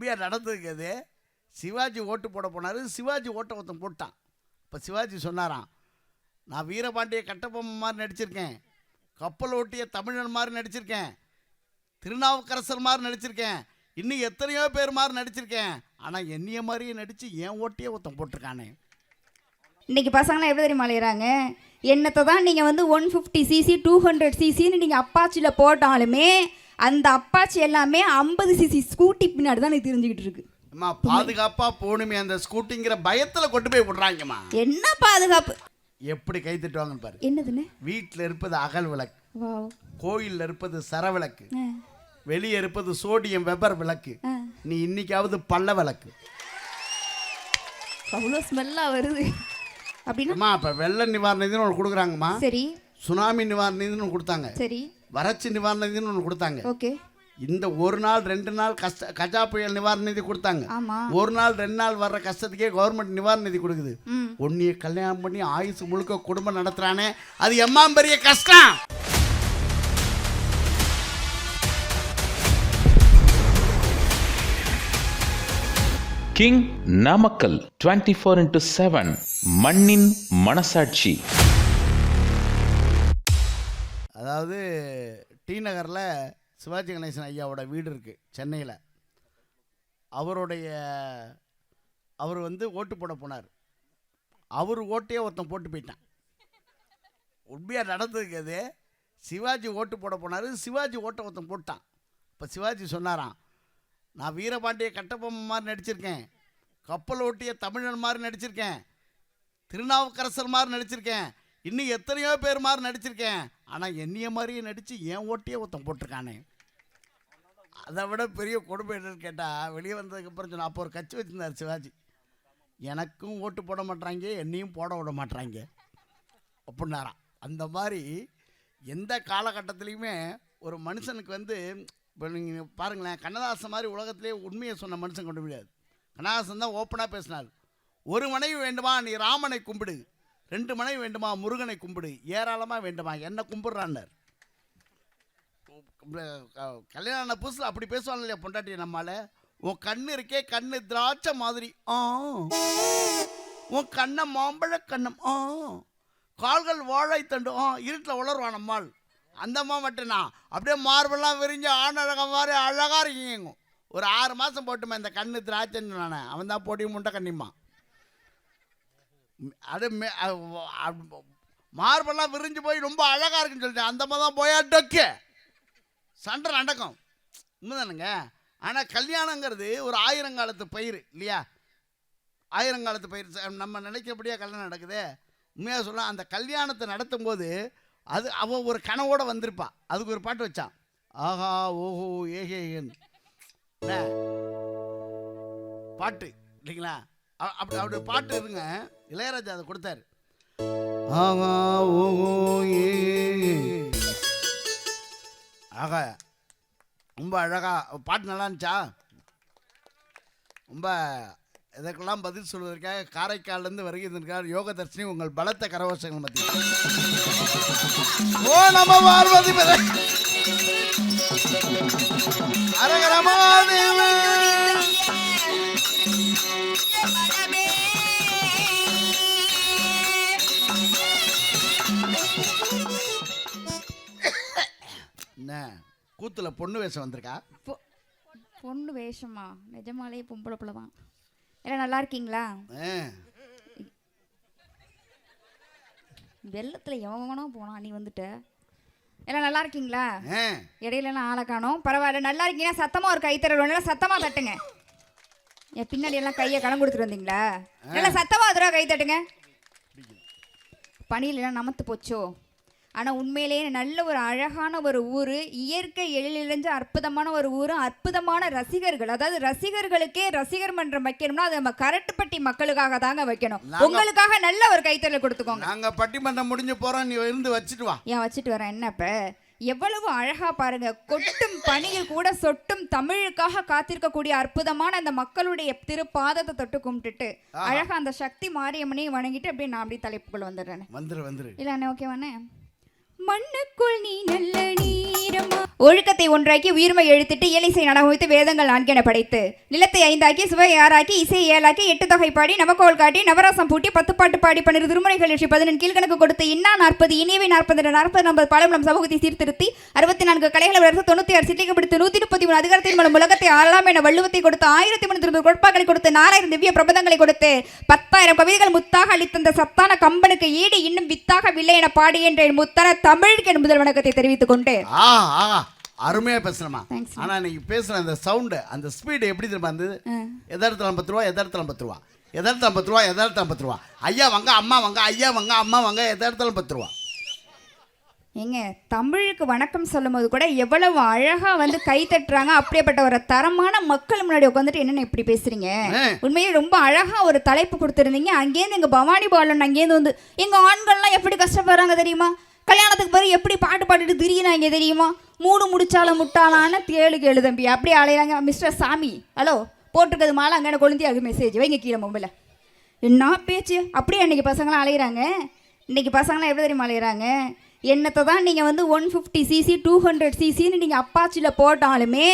உண்மையாக நடந்ததுக்கு அது. சிவாஜி ஓட்டு போட போனார். சிவாஜி ஓட்டை ஒருத்தன் போட்டான். இப்போ சிவாஜி சொன்னாராம் நான் வீரபாண்டிய கட்டபொம்மன் மாதிரி நடிச்சிருக்கேன். கப்பல் ஓட்டிய தமிழன் மாதிரி நடிச்சிருக்கேன். திருநாவுக்கரசர் மாதிரி நடிச்சிருக்கேன். இன்னும் எத்தனையோ பேர் மாதிரி நடிச்சிருக்கேன். ஆனால் என்னைய மாதிரியே நடித்து என் ஓட்டியே ஒருத்தன் போட்டிருக்கானே. இன்னைக்கு பசங்களாம் எப்படி தெரியுமா அலையிறாங்க? என்னத்தை தான் நீங்கள் வந்து one fifty CC two hundred சிசின்னு நீங்கள் அப்பாச்சியில் போட்டாலுமே அந்த அப்பாச்சி எல்லாமே ஐம்பது சிசி ஸ்கூட்டி பின்னாடி தான் எனக்கு தெரிஞ்சுக்கிட்டு இருக்கு. அம்மா பாதுகாப்பாக போகணுமே அந்த ஸ்கூட்டிங்கிற பயத்தில் கொண்டு போய் விட்றாங்கம்மா. என்ன பாதுகாப்பு? எப்படி கை தட்டுவாங்கன்னு பாரு. என்னதுன்னு? வீட்டில் இருப்பது அகல் விளக்கு. கோயிலில் இருப்பது சரவிளக்கு வெளியே இருப்பது சோடியம் வெப்பர் விளக்கு. நீ இன்னைக்காவது பள்ள விளக்கு. அவ்வளோ ஸ்மெல்லாக வருது. அப்படின்னா? அம்மா இப்போ வெள்ள நிவாரண ஒன்று கொடுக்குறாங்கம்மா. சரி. சுனாமி நிவாரண ஒன்று கொடுத்தாங்க. சரி. வறட்சி நிவாரண நிதினு ஒன்று கொடுத்தாங்க. ஓகே. இந்த ஒரு நாள் ரெண்டு நாள் கஷ்ட கஜா புயல் நிவாரண நிதி கொடுத்தாங்க ஒரு நாள் ரெண்டு நாள் வர்ற கஷ்டத்துக்கே கவர்மெண்ட் நிவாரண நிதி கொடுக்குது உன்னைய கல்யாணம் பண்ணி ஆயுசு முழுக்க குடும்பம் நடத்துறானே. அது எம்மாம் பெரிய கஷ்டம். King Namakkal twenty four into seven மண்ணின் மனசாட்சி. அதாவது டி நகரில் சிவாஜி கணேசன் ஐயாவோட வீடு இருக்குது சென்னையில். அவருடைய அவர் வந்து ஓட்டு போட போனார். அவர் ஓட்டையே ஒருத்தன் போட்டு போயிட்டான். உண்மையாக நடந்ததுக்கு அது சிவாஜி ஓட்டு போட போனார் சிவாஜி ஓட்டை ஒருத்தன் போட்டான். இப்போ சிவாஜி சொன்னாராம் நான் வீரபாண்டிய கட்டபொம்மன் மாதிரி நடிச்சிருக்கேன். கப்பல் ஓட்டிய தமிழன் மாதிரி நடிச்சிருக்கேன். திருநாவுக்கரசர் மாதிரி நடிச்சிருக்கேன். இன்னும் எத்தனையோ பேர் மாதிரி நடிச்சிருக்கேன். ஆனால் என்னைய மாதிரியே நடித்து என் ஓட்டியே ஒருத்தன் போட்டிருக்கானே. அதை விட பெரிய கொடுமை என்னன்னு கேட்டால் வெளியே வந்ததுக்கப்புறம் சொன்னால் அப்போ ஒரு கட்சி வச்சுருந்தார் சிவாஜி. எனக்கும் ஓட்டு போட மாட்டாங்க என்னையும் போட விட மாட்றாங்க. அப்படின்னாராம். அந்த மாதிரி எந்த காலகட்டத்துலேயுமே ஒரு மனுஷனுக்கு வந்து இப்போ நீங்கள் பாருங்களேன் கண்ணதாசன் மாதிரி உலகத்திலே உண்மையை சொன்ன மனுஷன் கொண்டு முடியாது கண்ணதாசன் தான் ஓப்பனாக பேசினார். ஒரு மனைவி வேண்டுமா நீ ராமனை கும்பிடு. ரெண்டு மனை வேண்டுமா முருகனை கும்பிடு. ஏராளமாக வேண்டுமா என்ன கும்பிட்றான்னார். கல்யாண புதுசில் அப்படி பேசுவாங்க இல்லையா பொண்டாட்டி நம்மால? உன் கண்ணு இருக்கே கண்ணு திராட்சை மாதிரி. ஆ. உன் கண்ணை மாம்பழ கண்ணம். ஆ. கால்கள் வாழைத்தண்டு ஆ இருட்டில் உளருவான் நம்மால். அந்த அம்மா மட்டும்னா அப்படியே மார்பெல்லாம் விரிஞ்சு ஆண் அழகம் மாதிரி அழகாக இருக்கீங்க. ஒரு ஆறு மாதம் போட்டுமா இந்த கண்ணு திராட்சைன்னு நானே அவன் தான் போட்டி முண்டை கண்ணிம்மா அது மே- மார்பெல்லாம் விரிஞ்சு போய் ரொம்ப அழகாக இருக்குன்னு சொல்லிட்டேன். அந்த மாதிரி தான் போயா டொக்கு. சண்டை நடக்கும். உண்மைதானுங்க. ஆனால் கல்யாணங்கிறது ஒரு ஆயிரங்காலத்து பயிர் இல்லையா? ஆயிரங்காலத்து பயிர் ச- நம்ம நினைக்கிறபடியே கல்யாணம் நடக்குது. உண்மையாக சொல்ல அந்த கல்யாணத்தை நடத்தும் போது அது அவள் ஒரு கனவோட வந்திருப்பா. அதுக்கு ஒரு பாட்டு வச்சான். ஆஹா ஓஹோ ஏகேன் பாட்டு இல்லைங்களா? அப்படி அப்படி பாட்டு இருங்க இளையராஜா அதை கொடுத்தாரு. ஆஹா ஓஹோ ஏ. ஆகா ரொம்ப அழகா பாட்டு நல்லா இருந்துச்சா? ரொம்ப இதற்கெல்லாம் பதில் சொல்வதற்காக காரைக்கால்லேருந்து வருகிறதற்காக யோக தர்ஷினி உங்கள் பலத்த கரவசங்கள் மத்தியில். ஓ நம்ம பார்வதி பத அரகரமாதேவி என்ன? கூத்துல பொண்ணு வேஷம் வந்திருக்கா? பொ- பொண்ணு வேஷமா? நிஜமாலே பொம்பளை பிள்ளை தான். எல்லாம் நல்லா இருக்கீங்களா? ஆ, வெள்ளத்தில் எவனோ போனான் நீ வந்துட்ட. எல்லாம் நல்லா இருக்கீங்களா? ஆ. இடையிலலாம் ஆளை காணோம்? பரவாயில்ல நல்லா இருக்கீங்கன்னா சத்தமாக ஒரு கை தரணும் நல்லா சத்தமாக தட்டுங்க. என் பின்னாடி எல்லாம் கையை கடன் கொடுத்துட்டு வந்தீங்களா? நல்லா சத்தமாக தடவை கை தட்டுங்க. பணியிலலாம் நமத்து போச்சோ? ஆனால் உண்மையிலேயே நல்ல ஒரு அழகான ஒரு ஊர் இயற்கை எழிலிழஞ்ச அற்புதமான ஒரு ஊர் அற்புதமான ரசிகர்கள். அதாவது ரசிகர்களுக்கே ரசிகர் மன்றம் வைக்கணும்னா அது நம்ம கரட்டுப்பட்டி மக்களுக்காக தாங்க வைக்கணும். உங்களுக்காக நல்ல ஒரு கைத்தறல் கொடுத்துக்கோங்க. நாங்க பட்டிமன்றம் முடிஞ்சு போறோம் நீ இருந்து வச்சுட்டு வா. ஏன் வச்சுட்டு வரேன்? என்ன இப்ப? எவ்வளவு அழகா பாருங்க. கொட்டும் பணியில் கூட சொட்டும் தமிழுக்காக காத்திருக்கக்கூடிய அற்புதமான அந்த மக்களுடைய திருப்பாதத்தை தொட்டு கும்பிட்டுட்டு அழகா அந்த சக்தி மாரியம்மனையும் வணங்கிட்டு அப்படியே நான் அப்படியே தலைப்புக்குள்ள வந்துடுறேன். வந்துரு வந்துரு. இல்ல ஓகேவாண்ணே மண்ணுக்குள் நீ நல்ல நீரமா ஒழுக்கத்தை ஒன்றாக்கி உயிர்மை எழுத்திட்டு இயலிசை நடமுவித்து வேதங்கள் நான்கென படைத்து. நிலத்தை ஐந்தாக்கி சுவை ஆறாக்கி இசை ஏழாக்கி எட்டு தொகை பாடி நவக்கோல் காட்டி நவராசம் பூட்டி பத்து பாட்டு பாடி பன்னிரு திருமுறைகள் எழுச்சி பதினெண் கீழ்கணக்கு கொடுத்து இன்னா நாற்பது இனியவை நாற்பது நாற்பது நம்பது பாலமுலம் சமூகத்தை சீர்திருத்தி அறுபத்தி நான்கு கலைகளை வளர்த்து தொண்ணூத்தி ஆறு சிட்டிக்கு பிடித்து நூற்றி முப்பத்தி மூணு அதிகாரத்தின் மூலம் உலகத்தை ஆளலாம் என வள்ளுவத்தை கொடுத்து ஆயிரத்தி முன்னூத்தி இருபது கொடுப்பாக்களை கொடுத்து நாலாயிரம் திவ்ய பிரபந்தங்களை கொடுத்து பத்தாயிரம் கவிதைகள் முத்தாக அளித்தந்த சத்தான கம்பனுக்கு ஈடு இன்னும் வித்தாக வில்லை என பாடி என்ற என் தமிழுக்கு என் முதல் வணக்கத்தை தெரிவித்துக் கொண்டு ஆ ஆ அருமையா பேசுறமா Thanks. ஆனா நீங்க பேசுற அந்த சவுண்டு அந்த ஸ்பீடு எப்படி தெரியுமா இருந்தது? எதாயிரத்துல ஐம்பது ரூபா எதாயிரத்துல ஐம்பது ரூபா எதாயிரத்து ஐம்பது ரூபா எதாயிரத்து ஐம்பது ரூபா ஐயா வாங்க அம்மா வாங்க ஐயா வாங்க அம்மா வாங்க எதாயிரத்துல பத்து ரூபா ஏங்க தமிழுக்கு வணக்கம் சொல்லும்போது கூட எவ்வளவு அழகா வந்து கை தட்டுறாங்க. அப்படியேப்பட்ட ஒரு தரமான மக்கள் முன்னாடி உட்காந்துட்டு என்னென்ன இப்படி பேசுறீங்க. உண்மையிலே ரொம்ப அழகா ஒரு தலைப்பு கொடுத்துருந்தீங்க. அங்கேருந்து எங்க பவானி பாலன் அங்கேருந்து வந்து எங்க ஆண்கள்லாம் எப்படி கஷ்டப்படுறாங்க தெரியுமா? கல்யாணத்துக்கு பிறகு எப்படி பாட்டு பாடிட்டு திரியினாங்க தெரியுமா? மூடு முடிச்சாலும் முட்டாளான தேழு கேளு தம்பி. அப்படியே அலையிறாங்க மிஸ்டர் சாமி ஹலோ போட்டிருக்கிறது மாலை அங்கே கொழுந்தியாகு மெசேஜ் வைங்க கீழே மொபைல. என்ன பேச்சு? அப்படியே இன்றைக்கி பசங்களாம் அலையிறாங்க. இன்னைக்கு பசங்களாம் எப்படி தெரியுமா அலையிறாங்க? என்னத்தை தான் நீங்கள் வந்து one fifty CC two hundred சிசின்னு நீங்கள் அப்பாச்சியில் போட்டாலுமே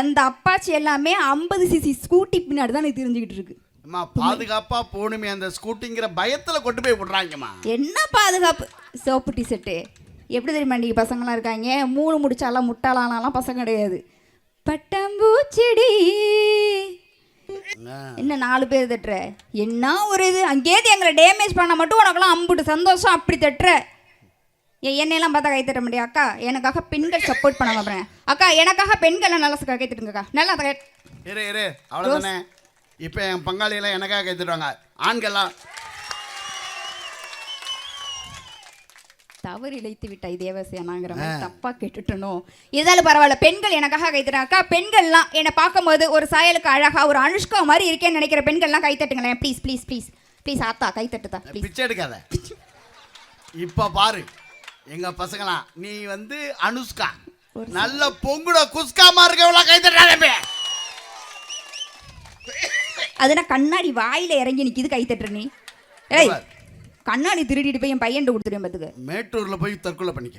அந்த அப்பாச்சி எல்லாமே ஐம்பது சிசி ஸ்கூட்டி பின்னாடி தான் எனக்கு தெரிஞ்சுக்கிட்டு இருக்குது அம்மா பாதுகாப்பா போகணுமே அந்த ஸ்கூட்டிங்கிற பயத்துல கொண்டு போய் விடுறாங்கம்மா. என்ன பாதுகாப்பு? சோப்பு டிஷர்ட்டு எப்படி தெரியுமா இன்றைக்கி பசங்களாம் இருக்காங்க? மூணு முடிச்சாலாம் முட்டாளானாலாம் பசங்க கிடையாது. பட்டாம்பூச்செடி. என்ன நாலு பேர் தட்டுற? என்ன ஒரு இது? அங்கேயிருந்து எங்களை டேமேஜ் பண்ண மட்டும் உனக்கெல்லாம் அம்புட்டு சந்தோஷம் அப்படி தட்டுற? என் என்னையெல்லாம் பார்த்தா கை தட்ட முடியும் அக்கா எனக்காக பெண்கள் சப்போர்ட் பண்ண மாட்டேன் அக்கா எனக்காக பெண்களை நல்லா கை தட்டுங்கக்கா. நல்லா இரு இரு அவ்வளோதானே இப்போ என் பங்காளியெல்லாம் எனக்காக கைத்துடுவாங்க ஆண்கள்லாம். தவறு இழைத்து விட்டாய் தேவசேனாங்கிற மாதிரி தப்பா கேட்டுட்டனோ? இருந்தாலும் பரவாயில்ல பெண்கள் எனக்காக கைத்தட்டாங்க அக்கா பெண்கள்லாம் என்னை பார்க்கும்போது ஒரு சாயலுக்கு அழகா ஒரு அனுஷ்கா மாதிரி இருக்கேன்னு நினைக்கிற பெண்கள்லாம் கை தட்டுங்களேன் ப்ளீஸ் ப்ளீஸ் ப்ளீஸ் ப்ளீஸ் ஆத்தா கை தட்டுதா ப்ளீஸ் பிச்சை எடுக்காத. இப்போ பாரு எங்க பசங்களாம் நீ வந்து அனுஷ்கா. நல்ல பொங்குட குஸ்காமா இருக்கவங்களா கைத்தட்டாதே அதுனா கண்ணாடி வாயில இறங்கி நிக்குது கை தட்டுற நீ. ஏய். கண்ணாடி திருடிட்டு போய் என் பையன் கொடுத்துருவேன் பார்த்துக்க மேட்டூர்ல போய் தற்கொலை பண்ணிக்க.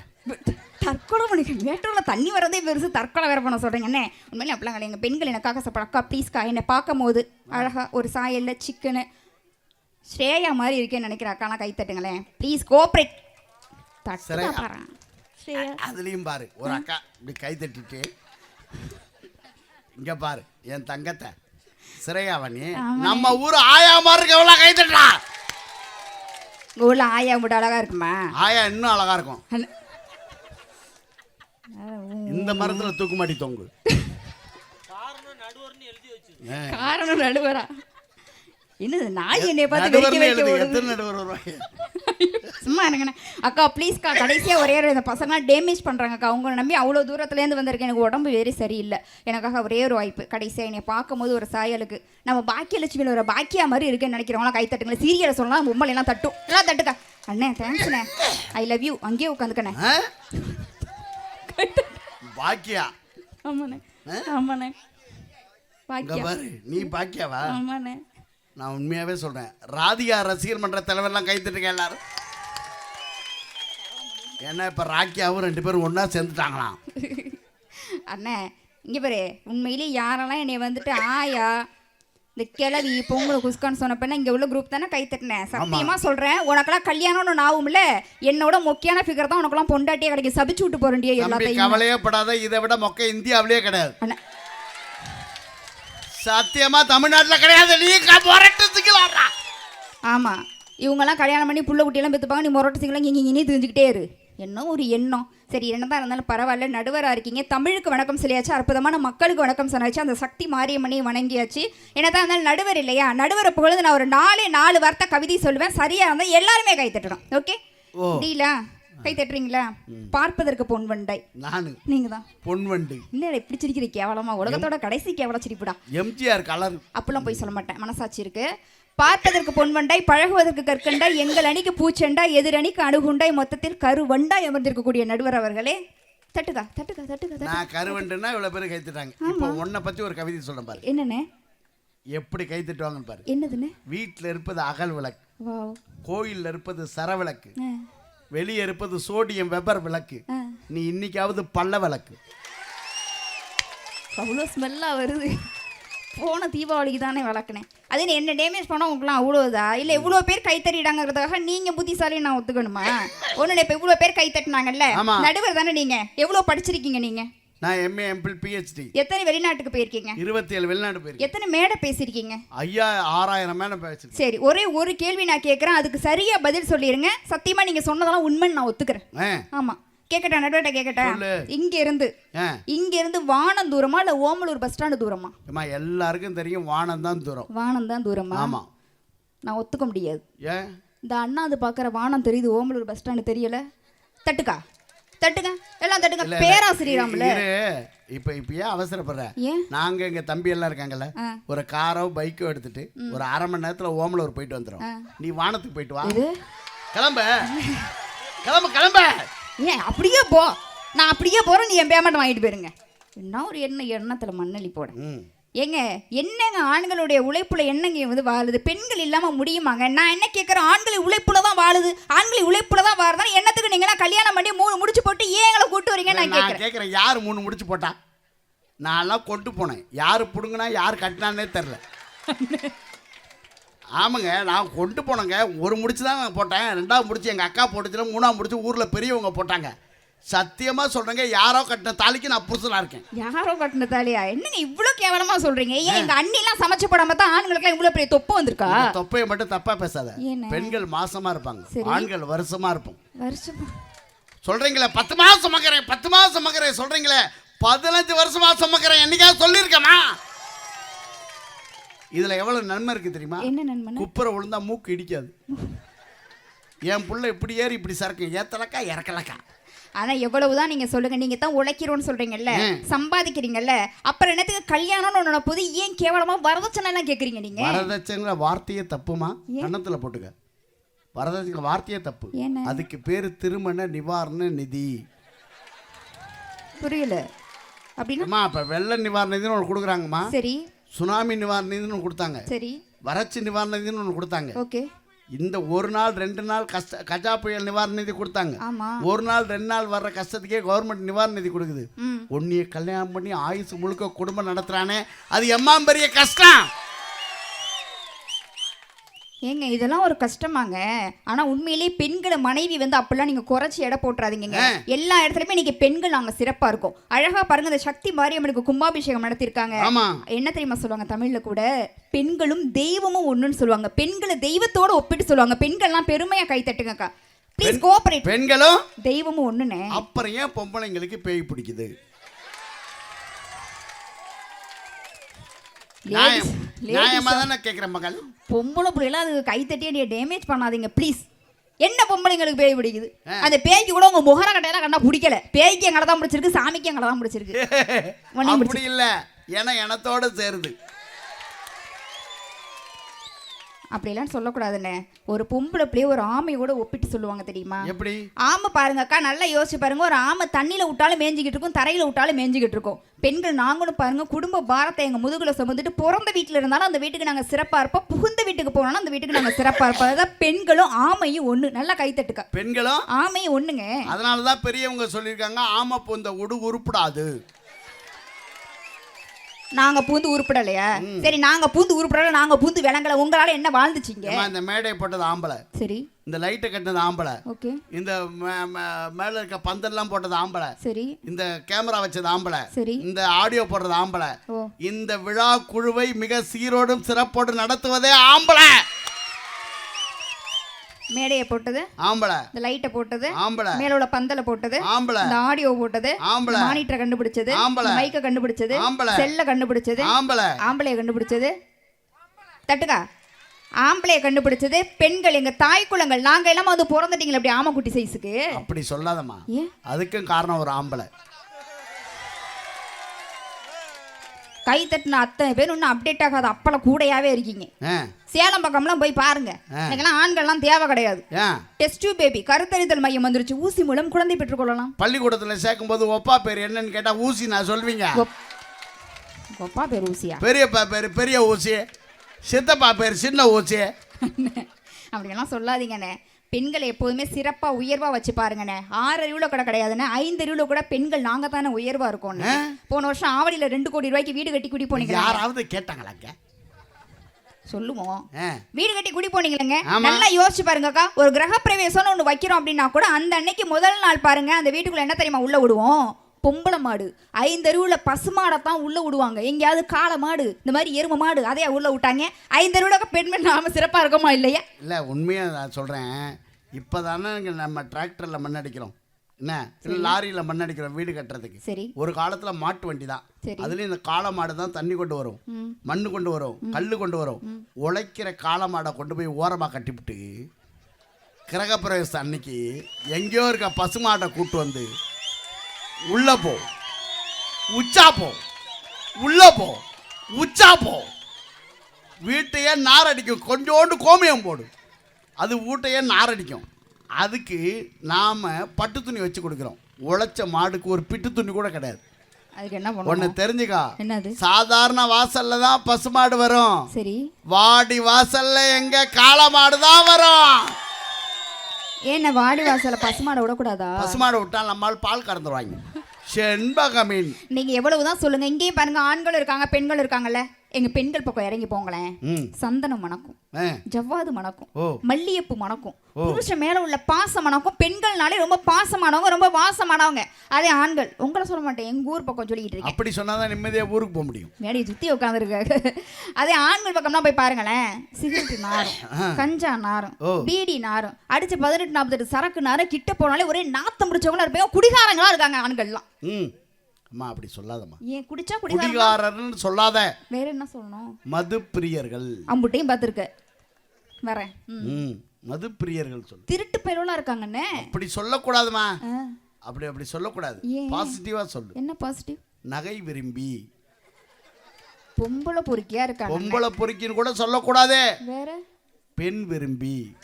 தற்கொலை பண்ணிக்க. மேட்டூரில் தண்ணி வரதே பெருசு தற்கொலை வேற பண்ண சொல்கிறீங்க என்ன? உண்மையிலே அப்படிலாம் கிடையாது. எங்கள் பெண்கள் எனக்காக சாப்பிட? அக்கா ப்ளீஸ்க்கா என்னை பார்க்கும் போது அழகா ஒரு சாயல்ல சிக்கனு ஸ்ரேயா மாதிரி இருக்கேன்னு நினைக்கிறேன் அக்காலாம் கை தட்டுங்களேன். ப்ளீஸ் கோஆப்ரேட் அதுலயும் பாரு. ஒரு அக்கா இப்படி கை தட்டிட்டு இங்க பாரு என் தங்கத்தை. சிறையாவணி நம்ம ஊர் ஆயாமா இருக்கவங்களா கைத்தட்டா உங்கள் ஊரில் ஆயா மட்டும் அழகா இருக்குமா? ஆயா இன்னும் அழகா இருக்கும். இந்த மரத்துல தூக்கு மாட்டி தொங்கு. காரணம் நடுவரா. என்னது நாய் என்னை பார்த்து. ஓடுது எத்தனை நடுவர் வருவாங்க? சும்மா இருங்கண்ணே. அக்கா ப்ளீஸ்க்கா கடைசியாக ஒரே ஒரு இந்த பசங்களாம் டேமேஜ் பண்ணுறாங்கக்கா உங்களை நம்பி அவ்வளோ தூரத்துலேருந்து வந்திருக்கேன். எனக்கு உடம்பு வேறு சரியில்லை. எனக்காக ஒரே ஒரு வாய்ப்பு. கடைசியாக என்னை பார்க்கும்போது ஒரு சாயலுக்கு. நம்ம பாக்கியலட்சுமியில் ஒரு பாக்கியா மாதிரி இருக்குன்னு நினைக்கிறவங்களாம் கை தட்டுங்களேன். சீரியலை சொல்லலாம் பொம்மல் எல்லாம் தட்டும். எல்லாம் தட்டுக்கா. அண்ணே தேங்க்ஸ்ண்ணே ஐ லவ் யூ அங்கேயே உட்காந்துக்கண்ணே? பாக்கியா? ஆமாண்ணே. ஆமாண்ணே. பாக்கியா. நீ பாக்கியாவா? ஆமாண்ணே. நான் உண்மையாவே சொல்றேன். ராதிகா ரசிகர் மன்ற தலைவர்லாம் கை தட்டுங்க எல்லாரும். ஏன்னா இப்ப ராக்கியாவும் ரெண்டு பேரும் ஒண்ணா சேர்ந்துட்டாங்களாம். அண்ணே இங்கே பாரு உண்மையிலே யாரெல்லாம் என்னை வந்துட்டு ஆயா இந்த கிளவி பொங்கல் குஸ்கான்னு சொன்னப்ப இங்கே உள்ள குரூப் தானே கை தட்டினேன் சத்தியமா சொல்கிறேன் உனக்கெல்லாம் கல்யாணம்னு ஒன்று ஆகும்ல? என்னோட முக்கியமான ஃபிகர் தான் உனக்கெல்லாம் பொண்டாட்டியே கிடைக்கும். சபிச்சு விட்டு போறேன்டியே எல்லாத்தையும். கவலையே படாத. இதை விட மொக்க இந்தியாவிலேயே கிடையாது. அண்ணா சத்தியமா தமிழ்நாட்டுல கிடையாது. நீ போராட்டத்துக்கலாம்டா ஆமாம் இவங்கெல்லாம் கல்யாணம் பண்ணி புள்ள குட்டியெல்லாம் பெற்றுப்பாங்க நீ முரட்டு சிங்கலாம் இங்கே இங்கே தெரிஞ்சுக்கிட்டே இரு. என்ன ஒரு எண்ணம்? சரி என்னதான் இருந்தாலும் பரவாயில்ல. நடுவராக இருக்கீங்க. தமிழுக்கு வணக்கம் சொல்லியாச்சு. அற்புதமான மக்களுக்கு வணக்கம் சொன்னாச்சு. அந்த சக்தி மாரியம்மனையும் வணங்கியாச்சு. என்னதான் இருந்தாலும் நடுவர் இல்லையா? நடுவரை புகழ்ந்து நான் ஒரு நாலே நாலு வார்த்தை கவிதை சொல்லுவேன் சரியா இருந்தால் எல்லாருமே கை தட்டணும். ஓகே. முடியல? கை தட்டுறீங்களா? பார்ப்பதற்கு பொன் வண்டை. நானு. நீங்க தான் பொன்வண்டு என்ன இப்படி சிரிக்கிற கேவலமா? உலகத்தோட கடைசி கேவல சிரிப்புடா. எம்ஜிஆர் கலர். அப்பெல்லாம் போய் சொல்ல மாட்டேன். மனசாட்சி இருக்கு. பார்ப்பதற்கு பொன்வண்டாய் பழகுவதற்கு கற்கண்டாய் எங்கள் அணிக்கு பூச்செண்டாய் எதிரணிக்கு அணுகுண்டாய் மொத்தத்தில் கருவண்டாய் அமர்ந்திருக்கக்கூடிய நடுவர் அவர்களே. தட்டுக்கா தட்டுக்கா தட்டுக்கா தட்டு நான் கருவண்டுன்னா இவ்வளவு பேர் கைத்துட்டாங்க இப்போ உன்னை பத்தி ஒரு கவிதை சொல்றேன் பாரு. என்னண்ணே எப்படி கை தட்டுவாங்கன்னு பாரு. என்னதுண்ணே வீட்டில் இருப்பது அகல் விளக்கு. கோயில்ல இருப்பது சரவிளக்கு. வெளியே இருப்பது சோடியம் வெப்பர் விளக்கு. நீ இன்னைக்காவது பல்ல விளக்கு. அவ்வளோ ஸ்மெல்லாக வருது. போன தீபாவளிக்கு தானே வளர்க்கினேன் அதே நீ என்ன டேமேஜ் பண்ணால் உங்களுக்குலாம் அவ்வளோதா? இல்லை இவ்வளோ பேர் கை தட்டிடாங்கிறதுக்காக நீங்கள் புத்திசாலி நான் ஒத்துக்கணுமா? ஒன்று இப்போ இவ்வளோ பேர் கை தட்டினாங்கல்ல. நடுவர் தானே நீங்கள் எவ்வளோ படிச்சிருக்கீங்க நீங்கள் நான் எம்ஏ எம்பிள் பிஹெச்டி எத்தனை வெளிநாட்டுக்கு போயிருக்கீங்க? இருபத்தி ஏழு வெளிநாடு போயிருக்கேன். எத்தனை மேடை பேசியிருக்கீங்க? ஐயா ஆறாயிரம் மேலே பேசிருக்கேன் சரி ஒரே ஒரு கேள்வி நான் கேட்குறேன். அதுக்கு சரியா பதில் சொல்லிடுங்க சத்தியமா நீங்க சொன்னதெல்லாம் உண்மைன்னு நான் ஒத்துக்கிறேன். ஆமா. கேட்கட்டா நடுவேட்ட கேட்கட்டா. இங்க இருந்து இங்க இருந்து வானம் தூரமா இல்ல ஓமலூர் பஸ் ஸ்டாண்டு தூரமா? அம்மா எல்லாருக்கும் தெரியும் வானம் தான் தூரம். வானம் தான் தூரமா? ஆமாம் நான் ஒத்துக்க முடியாது. ஏன் இந்த அண்ணா அது பார்க்குற வானம் தெரியுது ஓமலூர் பஸ் ஸ்டாண்டு தெரியல. தட்டுக்கா. தட்டுங்க. எல்லாம் தட்டுங்க. பேராசிரியராம்ல. இரு. இப்போ இப்போ ஏன் அவசரப்படுற? ஏன்? நாங்கள் எங்கள் தம்பி எல்லாம் இருக்காங்கல்ல. ஒரு காரோ பைக்கோ எடுத்துட்டு ஒரு அரை மணி நேரத்தில் ஓமலூர் போயிட்டு வந்துடும் நீ வானத்துக்கு போயிட்டு வா. கிளம்ப. கிளம்பு கிளம்ப. ஏன் அப்படியே போ. நான் அப்படியே போறேன் நீ என் பேமெண்ட் வாங்கிட்டு போயிருங்க. என்ன ஒரு எண்ணெய் எண்ணத்துல மண்ணள்ளி போட. ஏங்க என்னங்க ஆண்களுடைய உழைப்புல என்னங்க வந்து வாழுது? பெண்கள் இல்லாம முடியுமாங்க? நான் என்ன கேட்கறேன் ஆண்கள் உழைப்புல தான் வாழுது. ஆண்கள் உழைப்புல தான் வாழுதா. என்னத்துக்கு நீங்க கல்யாணம் பண்ணி மூணு முடிச்சு போட்டு ஏன் எங்களை கூட்டு வரீங்க நான் கேட்கறேன் கேட்குறேன் யார் மூணு முடிச்சு போட்டா? நான்லாம் கொண்டு போனேன். யார் பிடுங்கினா யார் கட்டினானே தெரில ஆமாங்க நான் கொண்டு போனேங்க. ஒரு முடிச்சு தான் போட்டேன். ரெண்டாவது முடிச்சு எங்கள் அக்கா போட்டுச்சுல மூணாவது முடிச்சு ஊரில் பெரியவங்க போட்டாங்க. சத்தியமாக சொல்கிறேங்க யாரோ கட்டின தாலிக்கு நான் புதுசனாக இருக்கேன். யாரோ கட்டின தாலியா? என்னங்க இவ்வளவு கேவலமா சொல்றீங்க? ஏன் எங்க அண்ணி எல்லாம் சமைச்சு போடாம தான் ஆண்களுக்கு இவ்வளவு பெரிய தொப்பு வந்திருக்கா? தொப்பையை மட்டும் தப்பாக பேசாத? பெண்கள் மாசமாக இருப்பாங்க. ஆண்கள் வருஷமாக இருப்போம். வருஷமா? சொல்கிறீங்களே பத்து மாதம் சுமக்கிறேன் பத்து மாதம் சுமக்கிறேன் சொல்கிறீங்களே பதினஞ்சு வருஷமா சுமக்கிறேன் என்னைக்காவது சொல்லியிருக்கேமா இதில் எவ்வளோ நன்மை இருக்குது தெரியுமா? என்ன நண்பன் குப்புற விழுந்தா மூக்கு இடிக்காது. என் புள்ள இப்படி ஏறி இப்படி சரக்கு ஏத்தலக்கா இறக்கலக்கா. ஆனா எவ்வளவுதான் நீங்க சொல்லுங்க நீங்க தான் உழைக்கிறோம்னு சொல்றீங்கல்ல ம். சம்பாதிக்கிறீங்கல்ல அப்புறம் என்னத்துக்கு கல்யாணம்னு ஒண்ணு போது ஏன் கேவலமா வரதட்சணை எல்லாம் கேக்குறீங்க நீங்க? வரதட்சங்கிற வார்த்தையே தப்புமா? கன்னத்தில் போட்டுக்க. வரதட்சங்கிற வார்த்தையே தப்பு? அதுக்கு பேர் திருமண நிவாரண நிதி. புரியல. அப்படின்னா? இப்போ வெள்ள நிவாரண நிதினு ஒன்று கொடுக்குறாங்கம்மா. சரி. சுனாமி நிவாரண நிதினு ஒன்று கொடுத்தாங்க. சரி. வறட்சி நிவாரண நிதினு ஒன்று கொடுத்தாங்க. ஓகே. இந்த ஒரு நாள் ரெண்டு நாள் கஷ்ட கஜா புயல் நிவாரண நிதி கொடுத்தாங்க. ஒரு நாள் ரெண்டு நாள் வர்ற கஷ்டத்துக்கே கவர்மெண்ட் நிவாரண நிதி கொடுக்குது. உன்னைய கல்யாணம் பண்ணி ஆயுசு முழுக்க குடும்பம் நடத்துறானே. அது எம்மாம் பெரிய கஷ்டம். ஏங்க இதெல்லாம் ஒரு கஷ்டமாங்க. ஆனா உண்மையிலேயே பெண்களை மனைவி வந்து அப்பெல்லாம் நீங்க குறைச்சி எடை போட்டுறாதீங்க எல்லா இடத்துலயுமே இன்னைக்கு பெண்கள் நாங்க சிறப்பா இருக்கோம். அழகா பாருங்க இந்த சக்தி மாரியம்மனுக்கு கும்பாபிஷேகம் நடத்திருக்காங்க என்ன தெரியுமா சொல்லுவாங்க தமிழ்ல கூட? பெண்களும் தெய்வமும் ஒண்ணுன்னு சொல்லுவாங்க. பெண்களை தெய்வத்தோட ஒப்பிட்டு சொல்லுவாங்க. பெண்கள்லாம் பெருமையா கை தட்டுங்கக்கா. ப்ளீஸ் கோஆபரேட் பெண்களும் தெய்வமும் ஒண்ணுனே. அப்புறம் ஏன் பொம்பளைங்களுக்கு பேய் பிடிக்குது? நியாயம். நியாயமா தானே கேட்குறேன் மகள்? பொம்பளை பிள்ளைலாம் அது கை தட்டி நீ டேமேஜ் பண்ணாதீங்க ப்ளீஸ் என்ன பொம்பளைங்களுக்கு பேய் பிடிக்குது? அந்த பேய்க்கு கூட உங்க முகர கட்டையெல்லாம் கண்டா பிடிக்கல. பேய்க்கு எங்களை தான் பிடிச்சிருக்கு சாமிக்கு எங்களை தான் பிடிச்சிருக்கு. அப்படி இல்லை. ஏன்னா எனத்தோட சேருது. அப்படிலாம் சொல்லக்கூடாதுண்ணே. ஒரு பொம்பளை பிள்ளைய ஒரு ஆமையோட ஒப்பிட்டு சொல்லுவாங்க தெரியுமா? எப்படி? ஆமை பாருங்க அக்கா நல்லா யோசிச்சு பாருங்க. ஒரு ஆமை தண்ணியில விட்டாலும் மேய்ஞ்சிக்கிட்டு இருக்கும் தரையில விட்டாலும் மேய்ஞ்சிக்கிட்டு இருக்கும். பெண்கள் நாங்களும் பாருங்க குடும்ப பாரத்தை எங்க முதுகுல சுமந்துட்டு பிறந்த வீட்டுல இருந்தாலும் அந்த வீட்டுக்கு நாங்க சிறப்பா இருப்போம். புகுந்த வீட்டுக்கு போனாலும் அந்த வீட்டுக்கு நாங்க சிறப்பா இருப்போம். அதான் பெண்களும் ஆமையும் ஒண்ணு. நல்லா கைத்தட்டுக்கா பெண்களும் ஆமையும் ஒண்ணுங்க. அதனால தான் பெரியவங்க சொல்லியிருக்காங்க ஆமா பொந்த உடு உருப்படாது. நாங்க பூந்து உருப்படலையா. சரி நாங்க பூந்து உருப்படல நாங்க பூந்து விளங்கல உங்களால என்ன வாழ்ந்துச்சீங்க? இந்த மேடை போட்டது ஆம்பளை. சரி. இந்த லைட்டை கட்டினது ஆம்பளை. ஓகே. இந்த மேல இருக்க பந்தல்லாம் போட்டது ஆம்பளை. சரி. இந்த கேமரா வச்சது ஆம்பளை. சரி. இந்த ஆடியோ போடுறது ஆம்பளை. இந்த விழா குழுவை மிக சீரோடும் சிறப்போடும் நடத்துவதே ஆம்பளை. மேடையை போட்டது ஆம்பளை. இந்த லைட்டை போட்டது ஆம்பளை. மேல உள்ள பந்தல போட்டது ஆம்பளை. இந்த ஆடியோ போட்டது ஆம்பளை. மானிட்டரை கண்டுபிடிச்சது ஆம்பளை. மைக்க கண்டுபிடிச்சது ஆம்பளை. செல்ல கண்டுபிடிச்சது ஆம்பளை. ஆம்பளைய கண்டுபிடிச்சது. தட்டுக்கா. ஆம்பளைய கண்டுபிடிச்சது பெண்கள் எங்க தாய் குலங்கள் நாங்க எல்லாம் வந்து பிறந்துட்டீங்களா அப்படி ஆமைக்குட்டி சைஸுக்கு அப்படி சொல்லாதம்மா. அதுக்கும் காரணம் ஒரு ஆம்பளை. கை தட்டின அத்தனை பேர் இன்னும் அப்டேட் ஆகாத அப்பள கூடையாவே இருக்கீங்க. சேலம் பக்கம்லாம் போய் பாருங்க. எனக்கெல்லாம் ஆண்கள்லாம் தேவை கிடையாது. டெஸ்ட் பேபி கருத்தறிதல் மையம் வந்துருச்சு. ஊசி மூலம் குழந்தை பெற்றுக்கொள்ளலாம் பள்ளிக்கூடத்தில் சேர்க்கும்போது ஒப்பா பேர் என்னன்னு கேட்டால் ஊசி நான் சொல்வீங்க. கொப்பா பேர் ஊசியா? பெரியப்பா பேர் பெரிய ஊசி சித்தப்பா பேர் சின்ன ஊசி. அப்படியெல்லாம் சொல்லாதீங்கண்ணே. பெண்களை எப்போதுமே சிறப்பா உயர்வா வச்சு பாருங்கண்ணே. ஆறு அறிவுல கூட கிடையாதுண்ணே. ஐந்து அறிவுல கூட பெண்கள் நாங்க தானே உயர்வா இருக்கோம்ண்ணே ஆ? போன வருஷம் ஆவடியில ரெண்டு கோடி ரூபாய்க்கு வீடு கட்டி குடி போனீங்க யாராவது கேட்டாங்களாங்க சொல்லுவோம். வீடு கட்டி குடி போனீங்களேங்க. நல்லா யோசிச்சு பாருங்கக்கா. ஒரு கிரக பிரவேசம்னு ஒன்று வைக்கிறோம் அப்படின்னா கூட அந்த அன்னைக்கு முதல் நாள் பாருங்க அந்த வீட்டுக்குள்ள என்ன தெரியுமா? உள்ள விடுவோம். பொம்பளை மாடு. ஐந்தருவுல பசுமாடை தான் உள்ள விடுவாங்க. எங்கேயாவது காளை மாடு இந்த மாதிரி எரும மாடு அதையா உள்ள விட்டாங்க. ஐந்தருவுல பெண்கள் நாம சிறப்பா இருக்கோமா இல்லையா? இல்லை உண்மையாக நான் சொல்கிறேன் இப்போ தானே நம்ம டிராக்டரில் மண்ணடிக்கிறோம் என்ன? இல்லை லாரியில் மண்ணடிக்கிறோம் வீடு கட்டுறதுக்கு. சரி. ஒரு காலத்தில் மாட்டு வண்டி தான். அதுலேயும் இந்த காளை மாடு தான் தண்ணி கொண்டு வரும். மண் கொண்டு வரும் கல் கொண்டு வரும். உழைக்கிற காளை மாடை கொண்டு போய் ஓரமாக கட்டிவிட்டு கிரகப்பிரவேசம் அன்னைக்கு எங்கேயோ இருக்க பசுமாட்டை கூட்டு வந்து உள்ளே போ. உச்சா போ. உள்ளே போ. உச்சா போ. வீட்டையே நாரடிக்கும். கொஞ்சோண்டு கோமியம் போடு. அது வீட்டையே நாரடிக்கும். அதுக்கு நாம் பட்டு துணி வச்சு கொடுக்குறோம். உழைச்ச மாடுக்கு ஒரு பிட்டு துணி கூட கிடையாது. அதுக்கு என்ன ஒன்று பண்ணுவோம் தெரிஞ்சுக்கா. என்னது? சாதாரண வாசல்ல தான் பசுமாடு வரும். சரி. வாடி வாசல்ல எங்க காளை மாடு தான் வரும். ஏன்னா வாடி வாசல பசுமாடை விடக்கூடாதா? பசுமாடு விட்டா நம்மால் பால் கறந்துருவாங்க. செண்பகமீன். நீங்க எவ்வளவுதான் சொல்லுங்க இங்கேயும் பாருங்க ஆண்கள் இருக்காங்க பெண்கள் இருக்காங்கல்ல. எங்க பெண்கள் பக்கம் இறங்கி போங்களேன். சந்தனம் மணக்கும் ஜவ்வாது மணக்கும் மல்லிகைப்பூ மணக்கும் புருஷன் மேல உள்ள பாசம் மணக்கும் பெண்கள்னாலே ரொம்ப பாசமானவங்க ரொம்ப வாசமானவங்க. அதே ஆண்கள் உங்களை சொல்ல மாட்டேன் எங்க ஊர் பக்கம் சொல்லிட்டு இருக்கேன். அப்படி சொன்னாதான் நிம்மதியாக ஊருக்கு போக முடியும். மேடையை சுத்தி உட்காந்துருக்காங்க அதே ஆண்கள் பக்கம்னா போய் பாருங்களேன் சிகரெட் நாரும் கஞ்சா நாரும். பீடி நாரும் அடிச்சு பதினெட்டு நாற்பத்தெட்டு சரக்கு நாரும் கிட்ட போனாலே ஒரே நாத்தம் முடிச்சவங்களா இருப்பாங்க. குடிகாரங்களா இருக்காங்க ஆண்கள்லாம். ம். அம்மா அப்படி சொல்லாதம்மா. ஏன் குடிச்சா குடிகாரர்னு சொல்லாத. வேற என்ன சொல்லணும்? மது பிரியர்கள் அம்புட்டையும் பார்த்துருக்க. வரேன். மது பிரியர்கள் சொல்லு. திருட்டு பயிரெல்லாம் இருக்காங்கண்ணே. அப்படி சொல்லக்கூடாதுமா அப்படி அப்படி சொல்லக்கூடாது? பாசிட்டிவா சொல்லு. என்ன பாசிட்டிவ் நகை விரும்பி. பொம்பளை பொறுக்கியா இருக்காங்க? பொம்பளை பொறுக்கின்னு கூட சொல்லக்கூடாது. வேற? பெண் விரும்பி.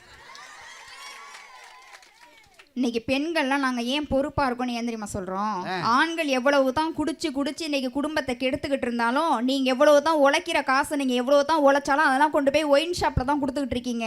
இன்னைக்கு பெண்கள்லாம் நாங்க ஏன் பொறுப்பா இருக்கோம்னு ஏன் தெரியுமா சொல்றோம்? ஆண்கள் எவ்வளவு தான் குடிச்சு குடிச்சு இன்னைக்கு குடும்பத்தை கெடுத்துக்கிட்டு இருந்தாலும் நீங்க எவ்வளவு தான் உழைக்கிற காசை நீங்க எவ்வளவு தான் உழைச்சாலும் அதெல்லாம் கொண்டு போய் ஒயின் ஷாப்ல தான் கொடுத்துக்கிட்டு இருக்கீங்க.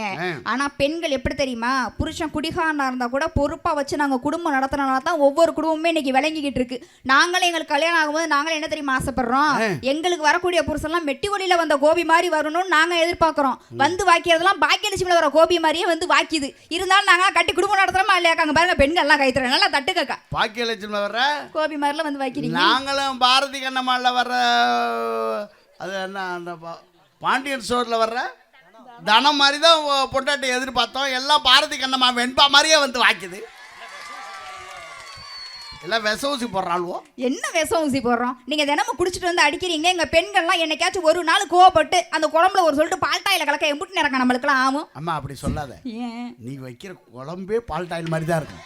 ஆனா பெண்கள் எப்படி தெரியுமா? புருஷன் குடிகாரனா இருந்தா கூட பொறுப்பா வச்சு நாங்க குடும்பம் நடத்துறதுனால தான் ஒவ்வொரு குடும்பமே இன்னைக்கு விளங்கிக்கிட்டு இருக்கு. நாங்களே எங்களுக்கு கல்யாணம் ஆகும்போது நாங்களே என்ன தெரியுமா ஆசைப்படுறோம்? எங்களுக்கு வரக்கூடிய புருஷன்லாம் மெட்டி ஒலியில வந்த கோபி மாதிரி வரணும்னு நாங்க எதிர்பார்க்கிறோம். வந்து வாக்கியதெல்லாம் பாக்கியலட்சுமியில வர கோபி மாதிரியே வந்து வாக்கிது. இருந்தாலும் நாங்க கட்டி குடும்பம் நடத்துறோமா இல்லையா பாருங்க பெண்கள்லாம் கைத்துறேன் நல்லா தட்டுக்கக்கா. பாக்கியலட்சுமி வர்ற கோபி மாதிரிலாம் வந்து வைக்கிறீங்க நாங்களும் பாரதி கண்ணம்மாவில் வர்ற அது என்ன அந்த பாண்டியன் ஸ்டோரில் வர்ற? தனம் மாதிரி தான் பொண்டாட்டி எதிர்பார்த்தோம். எல்லாம் பாரதி கண்ணம்மா வெண்பா மாதிரியே வந்து வாக்குது எல்லாம் விச ஊசி போடுறாள்வோ? என்ன விஷம் ஊசி போடுறோம்? நீங்க தினமும் குடிச்சிட்டு வந்து அடிக்கிறீங்க. எங்க பெண்கள்லாம் என்னைக்காச்சும் ஒரு நாள் கோவப்பட்டு அந்த குழம்புல ஒரு சொல்லிட்டு பால்டாயில கலக்க எம்புட்டு நிறக்க நம்மளுக்குலாம் ஆகும். அம்மா அப்படி சொல்லாத. நீ வைக்கிற குழம்பே பால் டாயில் மாதிரி தான் இருக்கும்.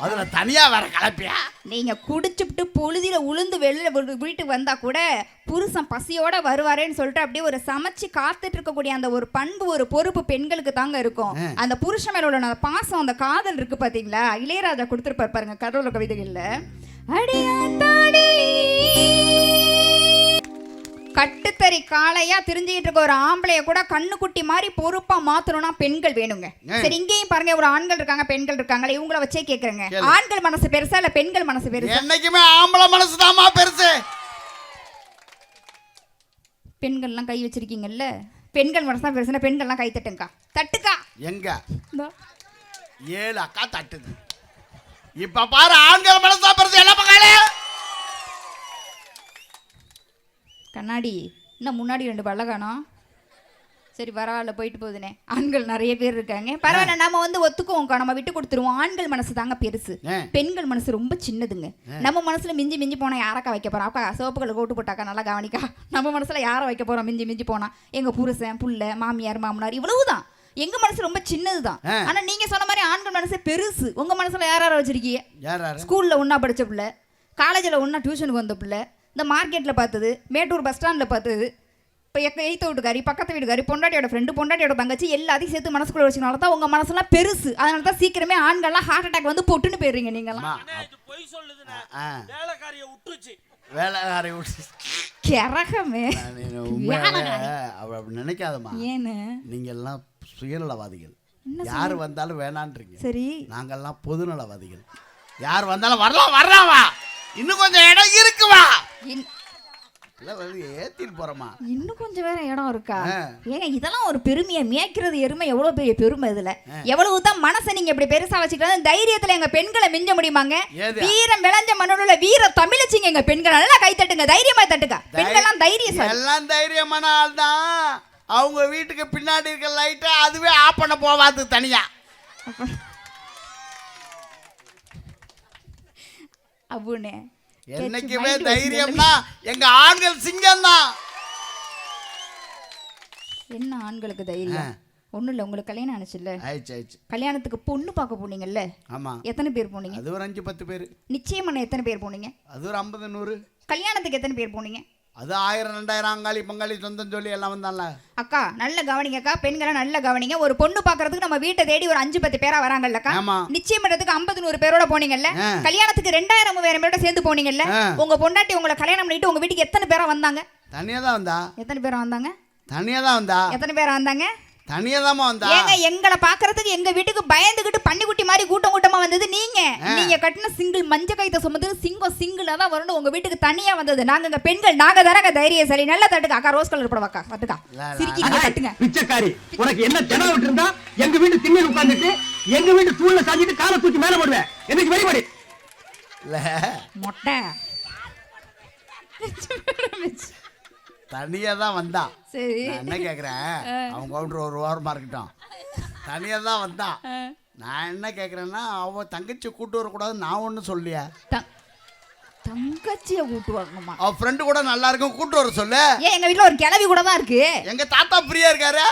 அதில் தனியாக வேற கலப்பியா? நீங்க குடிச்சுப்புட்டு பொழுதில உளுந்து வெளியில வீட்டுக்கு வந்தா கூட புருஷன் பசியோட வருவாரேன்னு சொல்லிட்டு அப்படியே ஒரு சமைச்சு காத்துட்டு இருக்கக்கூடிய அந்த ஒரு பண்பு ஒரு பொறுப்பு பெண்களுக்கு தாங்க இருக்கும். அந்த புருஷன் மேல உள்ள பாசம் அந்த காதல் இருக்கு பாத்தீங்களா? இளையராஜா கொடுத்துருப்பாரு பாருங்க கடவுள கவிதைகள்ல. அடியாத்தாடி கட்டுத்தறி காளையா தெரிஞ்சுக்கிட்டு இருக்க ஒரு ஆம்பளைய கூட கண்ணுக்குட்டி மாதிரி பொறுப்பா மாத்தணும்னா பெண்கள் வேணுங்க. சரி இங்கேயும் பாருங்க ஒரு ஆண்கள் இருக்காங்க பெண்கள் இருக்காங்களே? இவங்கள வச்சே கேக்குறேங்க. ஆண்கள் மனசு பெருசா இல்ல பெண்கள் மனசு பெருசா? என்னைக்குமே ஆம்பளை மனசு தாமா பெருசு. பெண்கள்லாம் கை வச்சிருக்கீங்கல்ல? பெண்கள் மனசு தான் பெருசுனா பெண்கள்லாம் கை தட்டுங்கக்கா தட்டுக்கா. எங்க. ஏழு அக்கா தட்டுது. இப்ப பாரு ஆண்கள் மனசு தான் பெருசு. என்ன பங்காளி? கண்ணாடி இன்னும் முன்னாடி ரெண்டு பல்ல காணோம் சரி பரவாயில்ல போயிட்டு போகுதுனே. ஆண்கள் நிறைய பேர் இருக்காங்க. பரவாயில்ல நம்ம வந்து ஒத்துக்குவோம்க்கா. நம்ம விட்டு கொடுத்துருவோம். ஆண்கள் மனசு தாங்க பெருசு. பெண்கள் மனசு ரொம்ப சின்னதுங்க. நம்ம மனசுல மிஞ்சி மிஞ்சி போனா யாரக்கா வைக்க போறோம் அக்கா சோப்புகளை கோட்டு போட்டாக்கா நல்லா கவனிக்கா. நம்ம மனசுல யாரை வைக்க போறோம் மிஞ்சி மிஞ்சி போனா. எங்க புருஷன் புள்ள மாமியார் மாமனார் இவ்வளவுதான். எங்க மனசு ரொம்ப சின்னதுதான். ஆனா நீங்க சொன்ன மாதிரி ஆண்கள் மனசு பெருசு. உங்க மனசுல யார் யாரை வச்சிருக்கீங்க? ஸ்கூலில் ஒன்றா படித்த பிள்ளை காலேஜில் ஒன்றா டியூஷனுக்கு வந்த பிள்ளை இந்த மார்க்கெட்டில் பார்த்தது மேட்டூர் பஸ் ஸ்டாண்டில் பார்த்தது இப்போ எக்க எய்த்த வீட்டுக்காரி பக்கத்து வீட்டுக்காரி பொண்டாட்டியோட ஃப்ரெண்டு பொண்டாட்டியோட தங்கச்சி எல்லாத்தையும் சேர்த்து மனசுக்குள்ள வச்சுனால தான் உங்கள் மனசுலாம் பெருசு. அதனால தான் சீக்கிரமே ஆண்கள்லாம் ஹார்ட் அட்டாக் வந்து பொட்டுன்னு போயிடுறீங்க நீங்களாம் பொய் சொல்லுதுண்ணே ஆ, வேலைக்காரிய விட்டுருச்சு வேலைக்காரி விட்டு கிறகமே நீ உண்மையாவே அவ அப்படி நினைக்காதம்மா. ஏன்னு? நீங்க எல்லாம் சுயநலவாதிகள் யார் வந்தாலும் வேணான்றீங்க. சரி. நாங்கெல்லாம் பொதுநலவாதிகள். யார் வந்தாலும் வரலாம் வரலாம்? வா இன்னும் கொஞ்சம் இடம் ஏத்திட்டு போறோமா இன்னும் கொஞ்சம் வேற இடம் இருக்கா. ஏங்க இதெல்லாம் ஒரு பெருமையை மேய்க்கிறது எருமை எவ்வளவு பெரிய பெருமை இதுல? எவ்வளவு தான் மனசை நீங்க இப்படி பெருசா வச்சுக்கலாம் தைரியத்துல எங்க பெண்களை மிஞ்ச முடியுமாங்க? வீரம் விளைஞ்ச மண்ணுள்ள வீர தமிழச்சிங்க எங்க பெண்கள் நல்லா கை தட்டுங்க தைரியமா தட்டுங்க. பெண்கள்லாம் தைரியசாலி எல்லாம் தைரியமான ஆள் தான் அவங்க வீட்டுக்கு பின்னாடி இருக்க லைட்டை அதுவே ஆஃப் பண்ண போவாது தனியா. அப்புன்னு என்னைக்குமே தைரியம்னா எங்க ஆண்கள் சிங்கம் தான் என்ன ஆண்களுக்கு தைரியம்? ஒண்ணும் இல்ல உங்களுக்கு கல்யாணம் ஆனிச்சுல்ல? கல்யாணத்துக்கு பொண்ணு பார்க்க போனீங்கல்ல? ஆமா. எத்தனை பேர் போனீங்க? அது ஒரு அஞ்சு பத்து பேர். நிச்சயமான எத்தனை பேர் போனீங்க? அது ஒரு ஐம்பது நூறு. கல்யாணத்துக்கு எத்தனை பேர் போனீங்க? அது ஆயிரம் ரெண்டாயிரம் அங்காளி பங்காளி சொந்தம் சொல்லி எல்லாம் வந்தான்ல. அக்கா நல்ல கவனிங்கக்கா பெண்களை நல்ல கவனிங்க. ஒரு பொண்ணு பார்க்கறதுக்கு நம்ம வீட்டை தேடி ஒரு அஞ்சு பத்து பேரா வராங்கல்லக்கா ஆமா. நிச்சயம் பண்றதுக்கு ஐம்பது நூறு பேரோட போனீங்கல்ல. கல்யாணத்துக்கு ரெண்டாயிரம் மூவாயிரம் பேரோட சேர்ந்து போனீங்கல்ல. உங்க பொண்டாட்டி உங்களை கல்யாணம் பண்ணிட்டு உங்க வீட்டுக்கு எத்தனை பேரா வந்தாங்க? தனியா தான் வந்தா. எத்தனை பேரா வந்தாங்க? தனியா தான் வந்தா. எத்தனை பேரா வந்தாங்க? தனியா வந்தா. ஏங்க எங்களை பாக்குறதுக்கு எங்க வீட்டுக்கு பயந்துகிட்டு பன்னிக்குட்டி மாதிரி கூட்டம் கூட்டமா வந்தது? நீங்க நீங்க கட்டின சிங்கிள் மஞ்ச கைத்த சுமந்து சிங்கம் சிங்கிளா தான் வரணும் உங்க வீட்டுக்கு தனியா வந்தது. நாங்க இங்க பெண்கள் நாங்க தானங்க தைரியசாலி. நல்லா தட்டுக்க அக்கா ரோஸ் கலர் படவாக்கா இல்ல. சிரிக்கிறீங்க தட்டுங்க. பிச்சைக்காரி உனக்கு என்ன ஜனம் விட்டு இருந்தா எங்க வீட்டு திண்ணையில் உட்கார்ந்துட்டு எங்க வீட்டு தூள்ல சாஞ்சிட்டு காலை தூக்கி மேல போடுவேன். எனக்கு வெளிப்படி? இல்ல. மொட்டை. தனியா தான் வந்தா. சரி. நான் என்ன கேக்குறேன்? அவன் கவுண்டர் ஒரு ஓரமா இருக்கட்டும். தனியா தான் வந்தா. நான் என்ன கேக்குறேன்னா அவ தங்கச்சி கூட்டு வரக்கூடாது நான் ஒன்றும் சொல்லியா? தங்கச்சிய கூட்டு வரணுமா? அவ ஃப்ரெண்டு கூட நல்லா இருக்கும் கூட்டு வர சொல்லு. ஏன் எங்க வீட்ல ஒரு கிளவி கூட தான் இருக்கு. எங்க தாத்தா ஃப்ரீயா இருக்காரு?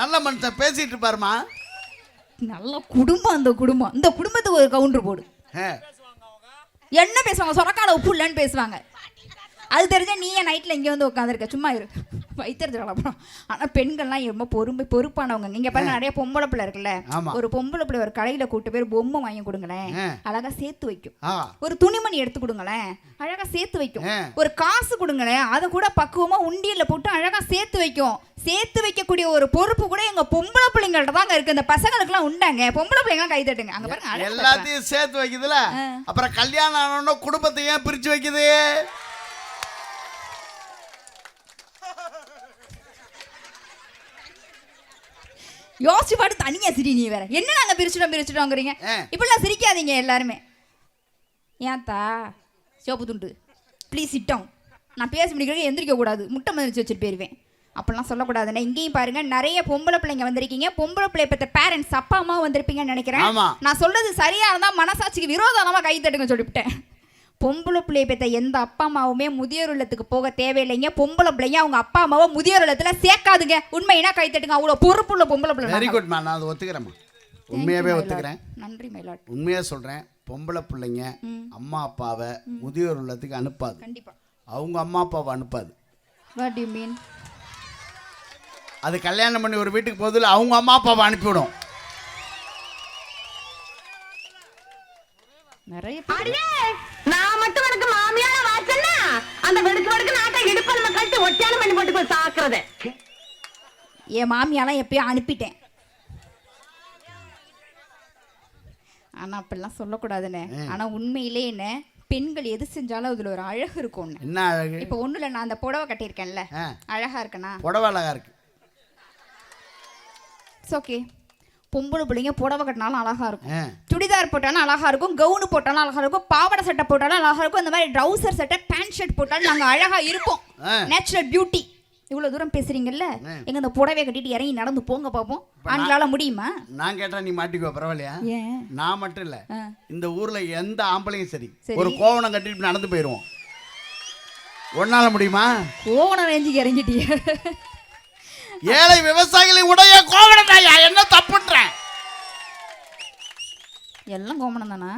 நல்ல மனுஷன் பேசிட்டு இருப்பாருமா? நல்ல குடும்பம் அந்த குடும்பம். இந்த குடும்பத்துக்கு ஒரு கவுண்டர் போடு. என்ன பேசுவாங்க? சொரக்கால உப்பு இல்லைன்னு பேசுவாங்க. அது தெரிஞ்சா நீ ஏன் நைட்டில் இங்கே வந்து உட்காந்துருக்க சும்மா இரு. வைத்திருச்சு அப்புறம். ஆனால் பெண்கள்லாம் ரொம்ப பொறுமை பொறுப்பானவங்க. நீங்க பாருங்க நிறைய பொம்பளை பிள்ளை இருக்குல்ல. ஒரு பொம்பளை பிள்ளை ஒரு கடையில் கூட்டு பேர் பொம்மை வாங்கி கொடுங்களேன். ஆ. அழகா சேர்த்து வைக்கும். ஒரு துணிமணி எடுத்து கொடுங்களேன். அழகா சேர்த்து வைக்கும். ஒரு காசு கொடுங்களேன். அதை கூட பக்குவமா உண்டியல்ல போட்டு அழகா சேர்த்து வைக்கும். சேர்த்து வைக்கக்கூடிய ஒரு பொறுப்பு கூட எங்க பொம்பளை பிள்ளைங்கள்ட்ட தாங்க இருக்கு. இந்த பசங்களுக்குலாம் உண்டாங்க. பொம்பளை பிள்ளைங்க கை தட்டுங்க. அங்க பாருங்க. எல்லாத்தையும் சேர்த்து வைக்குதுல. அப்புறம் கல்யாணம் ஆனோன்னா குடும்பத்தை ஏன் பிரிச்சு வைக்குது. யோசிச்சு பாட்டு தனியா சிரி நீ வேற. என்ன நாங்க பிரிச்சுட்டோம் பிரிச்சுட்டோங்கிறீங்க. இப்படிலாம் சிரிக்காதீங்க எல்லாருமே. ஏன்தா சிவப்பு துண்டு. ப்ளீஸ் சிட்டோம் நான் பேசி முடிக்கிறதுக்கு எந்திரிக்க கூடாது. முட்டை மதிச்சு வச்சுட்டு போயிருவேன் அப்படிலாம் சொல்லக்கூடாதுண்ணே இங்கேயும் பாருங்க நிறைய பொம்பளை பிள்ளைங்க வந்திருக்கீங்க. பொம்பளை பிள்ளை பெற்ற பேரண்ட்ஸ் அப்பா அம்மா வந்திருப்பீங்கன்னு நினைக்கிறேன். நான் சொல்றது சரியா இருந்தா மனசாட்சிக்கு விரோதமா கை தட்டுங்க சொல்லிவிட்டேன். பொம்பளை பிள்ளைய பெற்ற எந்த அப்பா அம்மாவுமே முதியோர் இல்லத்துக்கு போக தேவையில்லைங்க. பொம்பளை பிள்ளைங்க அவங்க அப்பா அம்மாவை முதியோர் இல்லத்துல சேர்க்காதுங்க. உண்மையினா கை தட்டுங்க? அவ்வளோ பொறுப்புள்ள பொம்பளை பிள்ளை. வெரி. குட்மா நான் அதை ஒத்துக்கிறேம்மா உண்மையாவே ஒத்துக்கிறேன். நன்றி மயிலாட் உண்மையா சொல்றேன் பொம்பளை பிள்ளைங்க அம்மா அப்பாவை முதியோர் இல்லத்துக்கு அனுப்பாது. கண்டிப்பா. அவங்க அம்மா அப்பாவை அனுப்பாது. வாட் யூ மீன் அது கல்யாணம் பண்ணி ஒரு வீட்டுக்கு போதில் அவங்க அம்மா அப்பாவை அனுப்பிவிடும். நிறைய நான் மட்டும் எனக்கு மாமியார வாச்சன்னா அந்த வெடுக்கு வெடுக்கு நாட்டை இடுப்பு நம்ம கழிச்சு ஒட்டியான பண்ணி போட்டு போய் சாக்குறது. என் மாமியாலாம் எப்பயோ அனுப்பிட்டேன். ஆனா அப்படிலாம் சொல்லக்கூடாதுண்ணே. ஆனா உண்மையிலே என்ன பெண்கள் எது செஞ்சாலும் அதுல ஒரு அழகு இருக்கும் என்ன அழகு? இப்போ ஒண்ணுல நான் அந்த புடவை கட்டியிருக்கேன்ல. அழகா இருக்கனா புடவை அழகா இருக்கு. இட்ஸ் ஓகே பொம்பளை பிள்ளைங்க புடவை கட்டினாலும் அழகா இருக்கும். சுடிதார் போட்டாலும் அழகா இருக்கும் கவுனு போட்டாலும் அழகா இருக்கும் பாவாடை சட்டை போட்டாலும் அழகா இருக்கும் இந்த மாதிரி ட்ரௌசர் சட்டை பேண்ட் ஷர்ட் போட்டாலும் நாங்க அழகா இருப்போம். நேச்சுரல் பியூட்டி இவ்வளவு தூரம் பேசுறீங்கல்ல. எங்க இந்த புடவை கட்டிட்டு இறங்கி நடந்து போங்க பாப்போம். ஆண்களால முடியுமா? நான் கேட்டா நீ மாட்டிக்குவ பரவாயில்லையா? நான் மட்டும் இல்ல. இந்த ஊர்ல எந்த ஆம்பளையும் சரி. ஒரு கோவணம் கட்டிட்டு நடந்து போயிடுவோம் ஒன்னால முடியுமா? கோவணம் ரேஞ்சுக்கு இறங்கிட்டிய. ஏழை விவசாயிகளை உடைய கோவணத்தாயா? என்ன தப்புன்றேன் எல்லாம் கோமணம் தானா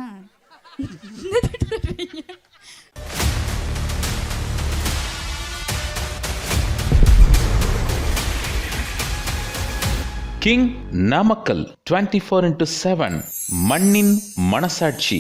king Namakkal twenty four into seven மண்ணின் மனசாட்சி.